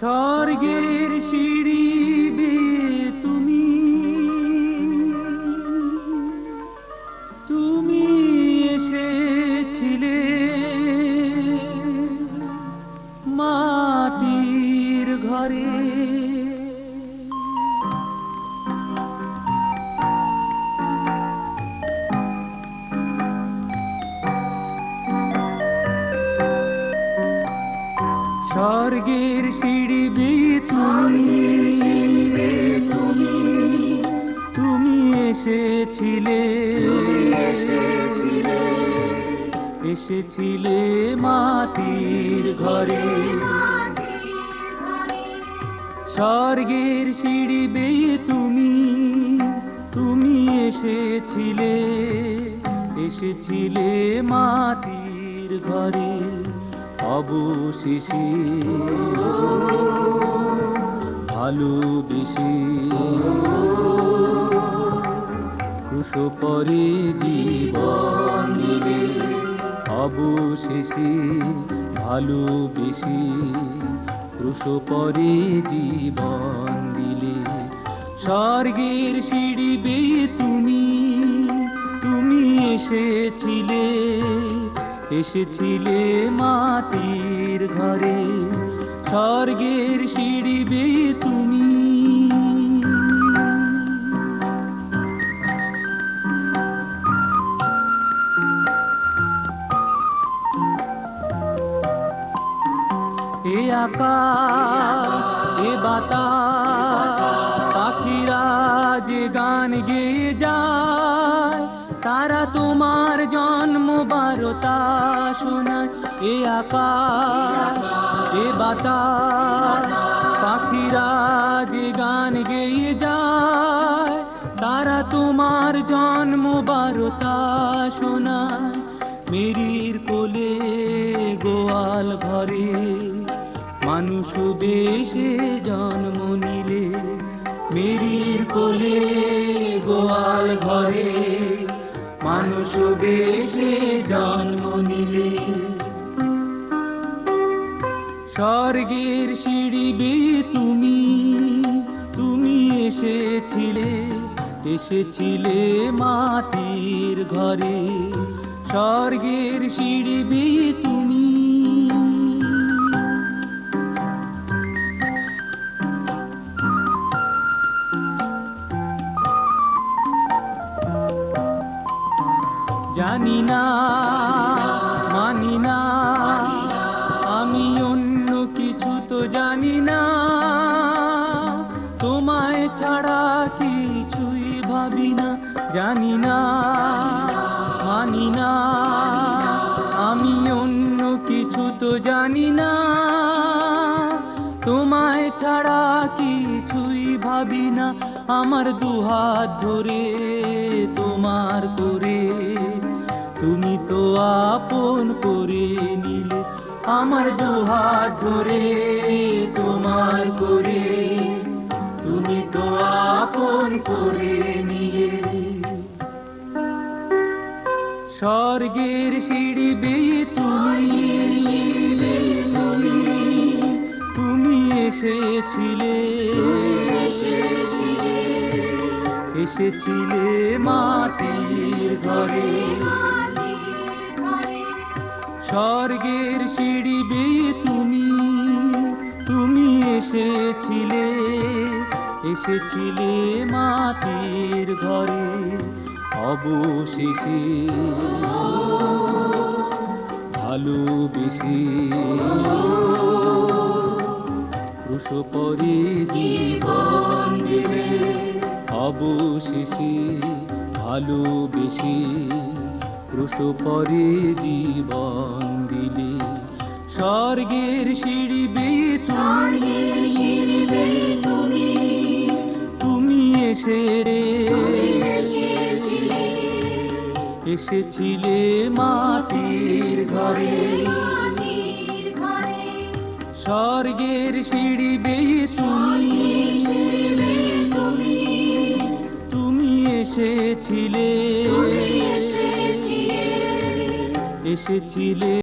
Çağır geri şiir স্বর্গের সিঁড়ি তুমি। তুমি এসেছিলে। এসেছিলে মাটির ঘরে। স্বর্গের সিঁড়ি বেয়ে তুমি। তুমি এসেছিলে। এসেছিলে মাটির ঘরে। অবশেষে ভালোবেসে ক্রুশ পরে জীবন দিলে অবশেষে ভালোবেসে ক্রুশ পরে জীবন দিলে স্বর্গের সিঁড়ি বেয়ে তুমি তুমি এসেছিলে। এসেছিলে মাটির ঘরে, স্বর্গের সিঁড়ি বেয়ে তুমি। এ আকাশ, এ বাতাস, পাখিরা যে গান গেয়ে যায় তারা তোমার জন্ম বারতা শোনায়? এ আকাশ, এ বাতাস, পাখিরা যে গান গেয়ে যায়, তারা তোমার জন্ম বারতা শোনায়। মেরির কোলে গোয়াল ঘরে মানুষ বেশে জন্ম নিলে, মেরির কোলে গোয়াল ঘরে মানুষ বেশে জন্ম নিলে। স্বর্গের সিঁড়ি বেয়ে তুমি তুমি এসেছিলে এসেছিলে মাটির ঘরে। স্বর্গের সিঁড়ি বেয়ে তুমি জানি না, মানি না, আমি অন্য কিছু তো জানি না। তোমায় ছাড়া কিছুই ভাবি না, জানি না, মানি না, আমি অন্য কিছু তো জানি না। তোমায় ছাড়া কিছুই ভাবি না, আমার দুহাত ধরে তোমার করে আপন করে নিলে, আমার দুহাত ধরে তোমার করে। তুমি তো আপন করে নিলে। স্বর্গের সিঁড়ি বেয়ে তুমি তুমি এসেছিলে। এসেছিলে মাটির ঘরে। স্বর্গের সিঁড়ি বেয়ে তুমি তুমি এসেছিলে এসেছিলে মাটির ঘরে, অবশেষে। ভালোবেসে। ক্রুশ পরে জীবন দিলে, অবশেষে ভালোবেসে। ক্রুশ পরে জীবন দিলে। স্বর্গের সিঁড়ি বেয়ে তুমি। তুমি। এসে এসেছিলে। মাটির ঘরে। স্বর্গের সিঁড়ি বেয়ে তুমি। তুমি এসেছিলে এসেছিলে।